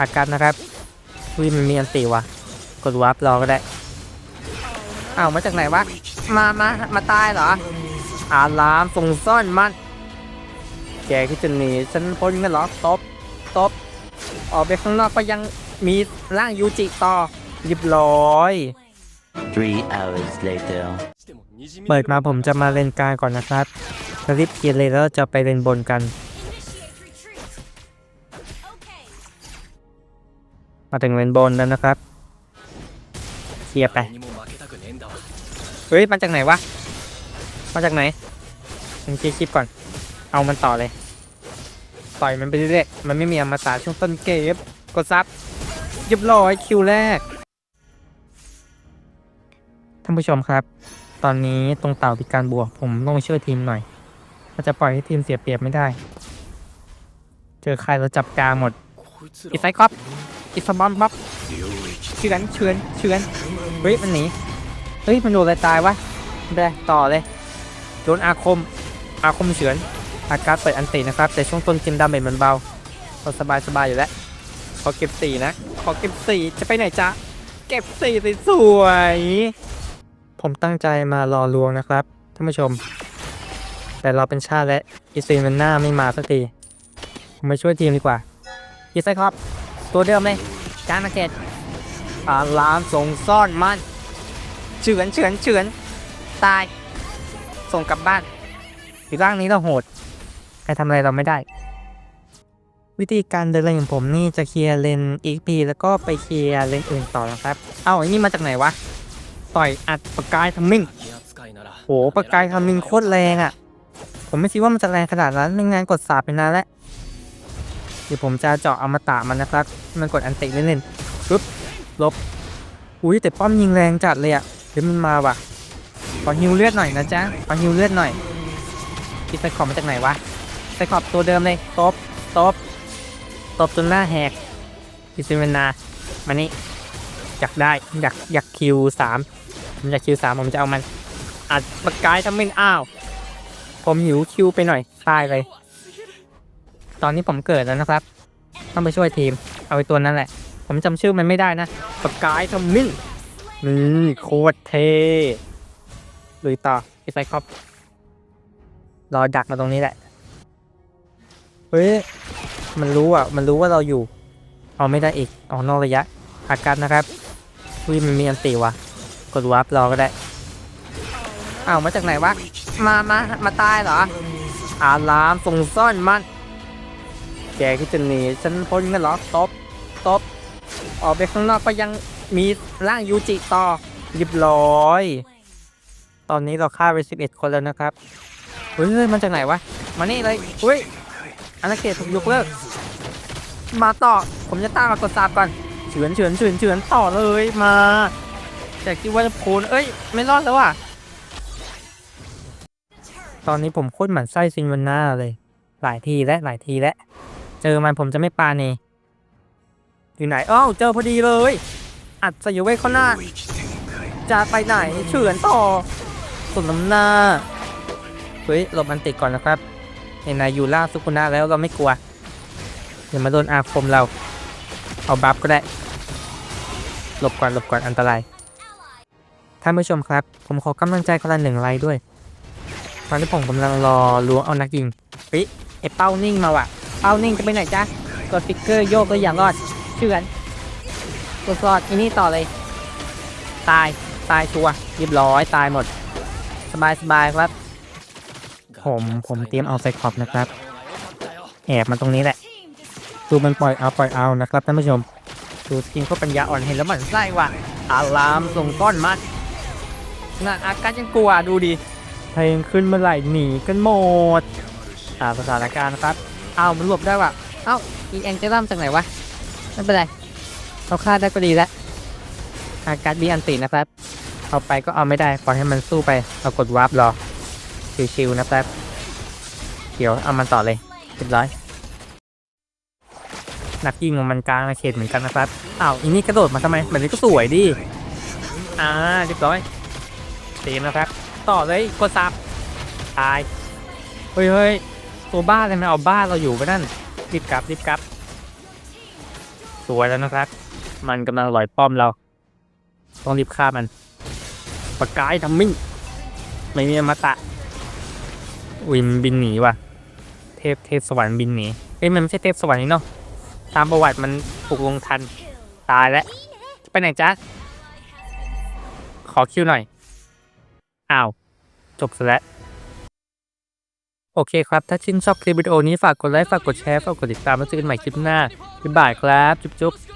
อาการนะครับวิมันมีอันตีวะกดวาร์ปรอก็ได้อ้าวมาจากไหนวะมามามาตายเหรออารามส่งซ่อนมันแกคิดจะหนีฉันพ้นกันเหรอตบตบออกไปข้างนอกก็ยังมีร่างยูจิต่อเรียบร้อย Three hours later. เปิดมาผมจะมาเลนกลางก่อนนะครับแล้วรีบเคลียร์เลยแล้วจะไปเลนบนกัน มาถึงเลนบนแล้วนะครับเคลียร์ไปเฮ้ยมาจากไหนวะมาจากไหนผมเคลียร์คลิปก่อน เอามันต่อเลยต่อยมันไปเรื่อยๆมันไม่มีอมตะช่วงต้นเกมกดซับเรียบร้อยคิวแรกท่านผู้ชมครับ ตอนนี้ตรงเต่ามีการบวกผมต้องไปช่วยทีมหน่อยเราจะปล่อยให้ทีมเสียเปรียบไม่ได้ เจอใครเราจับกลางหมดอีไซคอป อีสมอนบ๊อบเฉือนเฉือนเฉือนเฮ้ยมันหนีเฮ้ยมันโดนอะไรตายวะไปต่อเลยโดนอาคมอาคมเฉือนอาการเปิดอันตินะครับ แต่ช่วงต้นเกมดาเมจมันเบาเราสบายสบายๆอยู่แล้วขอเก็บสี่นะขอเก็บสี่จะไปไหนจ๊ะเก็บสี่สวยผมตั้งใจมารอลวงนะครับท่านผู้ชม แต่เราเป็นชาติและอีซีมันหน้าไม่มาสักทีผมไปช่วยทีมดีกว่ายีไซครับ ตัวเดิมเลยการมาเกตอารามส่งซ่อนมันเฉือนเฉือนเฉือนตาย ส่งกลับบ้านอีกร่างนี้เราโหด ใครทำอะไรเราไม่ได้ วิธีการเดินเลนของผมนี่จะเคลียร์เลนอีกพีแล้วก็ไปเคลียร์เลนอื่นต่อนะครับ เอ้าไอ้นี่มาจากไหนวะ ต่อยอัดประกายทำมิ่งโหประกายทำมิ่งโคตรแรงอะ่ะ ผมไม่คิดว่ามันจะแรงขนาดนั้นไม่งั้นกดสาบไปนานแล้ว เดี๋ยวผมจะเจาะอมตะมันนะครับ มันกดอันติเล่นๆปึ๊บลบอุ้ยแต่ป้อมยิงแรงจัดเลยอะ่ะเดี๋ยวมันมาว่ะขอฮิวเลือดหน่อยนะจ๊ะขอฮิวเลือดหน่อยคิดไซคอบมาจากไหนวะไซคอบตัวเดิมเลยตบตบตบจนหน้าแหกอิซิเมนามานี่อยากได้อยากอยากคิวสามผมอยากคิวสามผมจะเอามันอัดประกายทำเป็นอ้าว ผมหิวคิวไปหน่อยตายเลย ตอนนี้ผมเกิดแล้วนะครับ ต้องไปช่วยทีม เอาไอ้ตัวนั้นแหละ ผมจำชื่อมันไม่ได้นะประกายทำมิ่งนี่โคตรเท่ลุยต่ออีไซคอปรอดักมาตรงนี้แหละ เฮ้ย มันรู้อะ มันรู้ว่าเราอยู่เอาไม่ได้อีกออกนอกระยะอาการนะครับวิมันมีอันตีวะกดวาร์ปรอก็ได้อ้าวมาจากไหนวะ มามามาตายเหรอ อารามส่งซ่อนมัน แกคิดจะหนีฉันพ้นกันหรอตบตบออกไปข้างนอกก็ยังมีร่างยูจิต่อเรียบร้อย ตอนนี้เราฆ่าไป11 คนแล้วนะครับเฮ้ยมันจากไหนวะ มานี่เลยเฮ้ยอาณาเขตถูกยกเลิก มาต่อ ผมจะตั้งมากดซาบก่อนเฉือนเฉือนเฉือนเฉือนต่อเลยมาแต่คิดว่าจะโพนเอ้ย ไม่รอดแล้วว่ะ ตอนนี้ผมโคตรหมั่นไส้ซินวันหน่าเลย หลายทีและหลายทีและ เจอมันผมจะไม่ปาเนอยู่ไหนอ้าวเจอพอดีเลย อัดสยู่ไว้ข้างหน้า จะไปไหนเฉือนต่อสุดน้ำหน้า เฮ้ยหลบอันติดก่อนนะครับเห็นนายยูล่าซุกุนะแล้วเราไม่กลัวอย่ามาโดนอาคมเรา เอาบัฟก็ได้หลบก่อนหลบก่อนอันตรายท่านผู้ชมครับ ผมขอกำลังใจคนละหนึ่งไลค์ด้วยตอนที่ผมกำลังรอล้วงเอานักยิงเฮ้ยไอเป้านิ่งมาว่ะ เป้านิ่งจะไปไหนจ๊ะกดฟิกเกอร์โยกเลยอย่างรอดเฉือนกดรอดอีนี่ต่อเลย ตายตายชัวร์เรียบร้อยตายหมด สบายสบายครับ ผมผมเตรียมเอาไซคอปนะครับ แอบมาตรงนี้แหละ ดูมันปล่อยเอาปล่อยเอานะครับท่านผู้ชมดูสกินเขาปัญญาอ่อนเห็นแล้วหมันไส้ว่ะอารามส่งก้อนมัดน่ะอาการยังกลัวดูดิเพลงขึ้นเมื่อไหร่หนีกันหมดอ่าสถานการณ์นะครับ เอามันหลบได้ว่ะ เอ้าอีแองเจล่ามจากไหนวะ ไม่เป็นไรเราฆ่าได้ก็ดีแล้วอาการบีอันตินะครับ เอาไปก็เอาไม่ได้ปล่อยให้มันสู้ไป เรากดวาร์ปรอ ชิวๆนะครับเดี๋ยวเอามันต่อเลยเรียบร้อย นักยิงของมันกลางเขตเหมือนกันนะครับอ้าวอีนี่กระโดดมาทำไมแบบนี้ก็สวยดิ อ่าเรียบร้อยเต็มนะครับ ต่อเลยกดซับตาย เฮ้ยเฮ้ย ตัวบ้าเลยมันเอาบ้าเราอยู่ไปนั่นรีบกลับรีบกลับสวยแล้วนะครับ มันกำลังลอยป้อมเรา ต้องรีบฆ่ามันปากกายทัมมิ่งไม่มีอมาตะอุ้ยมันบินหนีว่ะ เทพเทพสวรรค์บินหนีเอ้ยมันไม่ใช่เทพสวรรค์นี่เนาะตามประวัติมันถูกลงทันตายแล้วไปไหนจ๊ะขอคิวหน่อยอ้าวจบซะแล้ว โอเคครับ ถ้าชื่นชอบคลิปวิดีโอนี้ฝากกดไลค์ ฝากกดแชร์ ฝากกดติดตามแล้วเจอกันใหม่คลิปหน้าบ๊ายบายครับ จุ๊บๆ